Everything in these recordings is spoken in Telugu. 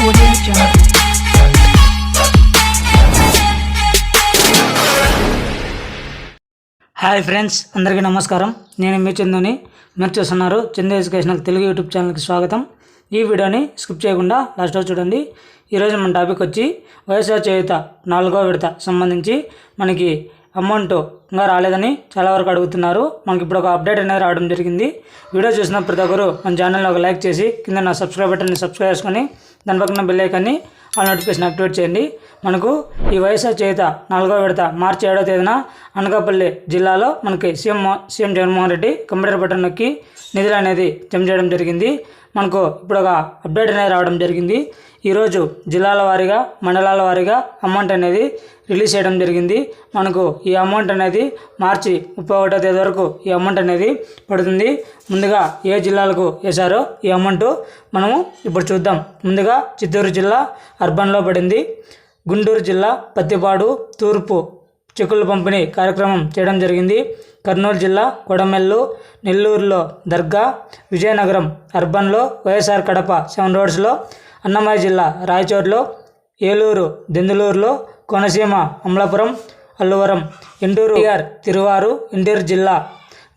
హాయ్ ఫ్రెండ్స్ అందరికీ నమస్కారం. నేను మీ చందుని. మీరు చూస్తున్నారు చందు ఎడ్యుకేషనల్ తెలుగు యూట్యూబ్ ఛానల్కి స్వాగతం. ఈ వీడియోని స్కిప్ చేయకుండా లాస్ట్ చూడండి. ఈరోజు మన టాపిక్ వచ్చి వైఎస్ఆర్ చేయుత నాలుగో విడత సంబంధించి మనకి అమౌంట్ ఇంకా రాలేదని చాలా వరకు అడుగుతున్నారు. మనకి ఇప్పుడు ఒక అప్డేట్ అనేది రావడం జరిగింది. వీడియో చూసిన ప్రతి ఒక్కరు మన ఛానల్లో ఒక లైక్ చేసి కింద నా సబ్స్క్రైబ్ బటన్ని సబ్స్క్రైబ్ చేసుకొని దాని పక్కన బెల్ ఐకాన్ని ఆ నోటిఫికేషన్ యాక్టివేట్ చేయండి. మనకు ఈ వైఎస్ఆర్ చేత నాలుగో విడత మార్చి ఏడో తేదీన అనకాపల్లి జిల్లాలో మనకి CM CM Jaganmohan Reddy computer button నొక్కి నిధులు అనేది జమ చేయడం జరిగింది. మనకు ఇప్పుడు ఒక అప్డేట్ అనేది రావడం జరిగింది. ఈరోజు జిల్లాల వారీగా మండలాల వారీగా అమౌంట్ అనేది రిలీజ్ చేయడం జరిగింది. మనకు ఈ అమౌంట్ అనేది మార్చి ముప్పై ఒకటో తేదీ వరకు ఈ అమౌంట్ అనేది పడుతుంది. ముందుగా ఏ జిల్లాలకు వేశారో ఈ అమౌంట్ మనము ఇప్పుడు చూద్దాం. ముందుగా చిత్తూరు జిల్లా అర్బన్లో పడింది. గుంటూరు జిల్లా పత్తిపాడు తూర్పు చెక్కుల పంపిణీ కార్యక్రమం చేయడం జరిగింది. కర్నూలు జిల్లా కొడమెల్లు నెల్లూరులో దర్గా విజయనగరం అర్బన్లో వైఎస్ఆర్ కడప సెవెన్ రోడ్స్లో అన్నమయ్య జిల్లా రాయచోట్లో ఏలూరు దెందులూరులో కోనసీమ అమలాపురం అల్లువరం ఎండూరు తిరువారు ఎన్టీఆర్ జిల్లా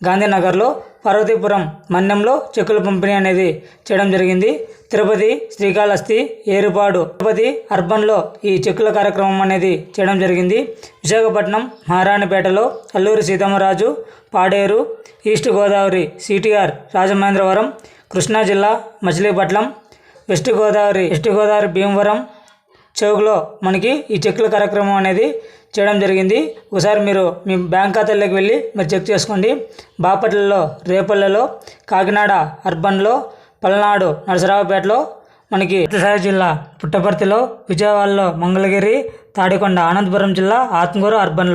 గాంధీనగర్లో పార్వతీపురం మన్యంలో చెక్కుల పంపిణీ అనేది చేయడం జరిగింది. తిరుపతి శ్రీకాళహస్తి ఏరుపాడు తిరుపతి అర్బన్లో ఈ చెక్కుల కార్యక్రమం అనేది చేయడం జరిగింది. విశాఖపట్నం మహారాణిపేటలో అల్లూరి సీతమ్మరాజు పాడేరు ఈస్ట్ గోదావరి సిటిఆర్ రాజమహేంద్రవరం కృష్ణా జిల్లా మచిలీపట్నం వెస్ట్ గోదావరి వెస్ట్ గోదావరి భీమవరం చౌక్లో మనకి ఈ చెక్కుల కార్యక్రమం అనేది చేయడం జరిగింది. ఒకసారి మీరు మీ బ్యాంక్ ఖాతాలోకి వెళ్ళి మీరు చెక్ చేసుకోండి. బాపట్లలో రేపల్లెలో కాకినాడ అర్బన్లో పల్నాడు నరసరావుపేటలో మనకి సత్యసాయి జిల్లా పుట్టపర్తిలో విజయవాడలో మంగళగిరి తాడికొండ అనంతపురం జిల్లా ఆత్మకూరు అర్బన్లో.